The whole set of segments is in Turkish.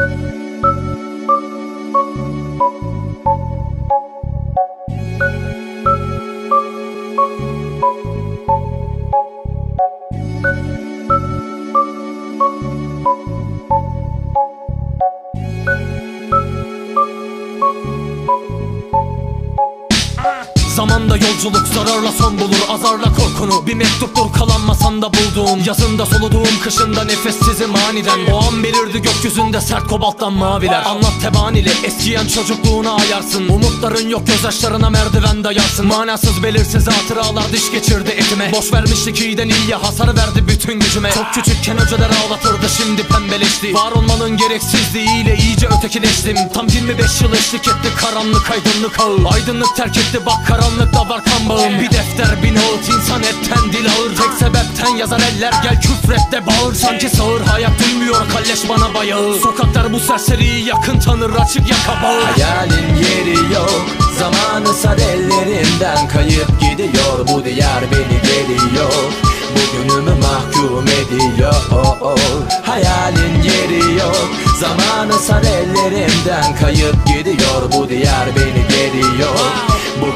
Música yolculuk zararla son bulur Azarla korkunu. Bir mektuptur kalan masanda bulduğum. Yazında soluduğum kışında nefessizim aniden. O an belirdi gökyüzünde sert kobalttan maviler. Anlat tebanili eskiyen çocukluğuna ayarsın. Umutların yok gözyaşlarına merdiven dayarsın. Manasız belirsiz hatıralar diş geçirdi etime. Boş vermişlik iyiden iyiye hasar verdi bütün gücüme. Çok küçükken hocalar ağlatırdı şimdi pembeleşti. Var olmanın gereksizliğiyle iyice ötekileştim. Tam 25 yıl eşlik etti karanlık aydınlık ağı Aydınlık terk etti bak karanlıkta var kan bağım. Bir defter bir ağıt insan etten dil ağır Tek sebepten yazar eller gel küfret de bağır. Sanki sağır hayat duymuyor kalleş bana bayağı Sokaklar bu serseriyi yakın tanır açık yaka bağır. Hayalin yeri yok Zamanı sar ellerinden. Kayıp gidiyor Bu diyar beni geliyor. Bugünümü mahkum ediyor Hayalin yeri yok Zamanı sar ellerimden kayıp gidiyor Bu diyar beni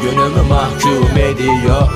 Bugünümü mahkum ediyor.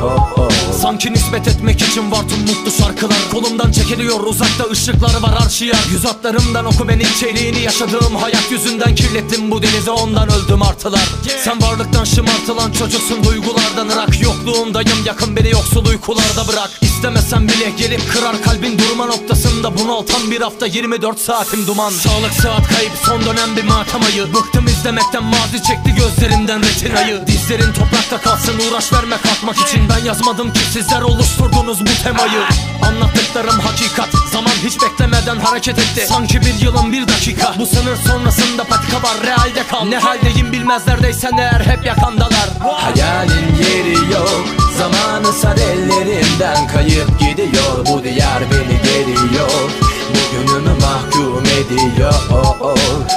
Sanki nispet etmek için var tüm mutlu şarkılar. Kolumdan çekiliyor uzakta ışıkları var arşiyer. Yüz atlarımdan oku ben içeriğini yaşadığım hayat yüzünden Kirlettim bu denize ondan öldüm artılar. Sen varlıktan şımartılan çocuksun duygulardan ırak. Yokluğundayım yakın beni yoksul uykularda bırak. İstemesen bile gelip kırar kalbin durma noktasında Bunaltan bir hafta 24 saatim duman. Sağlık saat kayıp son dönem bir matem ayı. Bıktım izlemekten mazi çekti gözlerimden retinayı. Dizlerin toprakta kalsın uğraş verme kalkmak için. Ben yazmadım ki sizler oluşturdunuz bu temayı. Anlattıklarım hakikat. Zaman hiç beklemeden hareket etti. Sanki bir yılın bir dakika. Bu sınır sonrasında patika var realde kal. Ne haldeyim bilmezlerdeysen eğer hep yakandalar. Hayalin yeri yok Zamanı sar ellerimden kayıp gidiyor Bu diyar beni geliyor Bugünümü mahkum ediyor.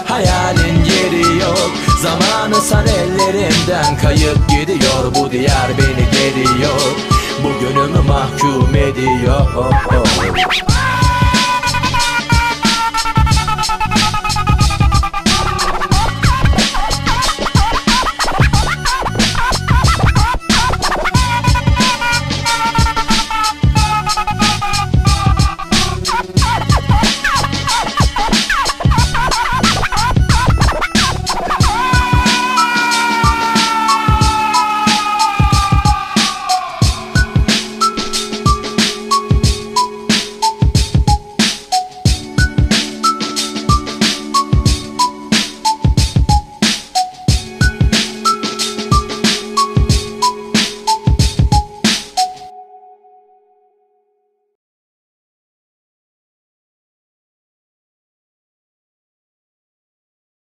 Hayalin yeri yok Zamanı sar ellerimden kayıp gidiyor Bu diyar beni geliyor Bugünümü mahkum ediyor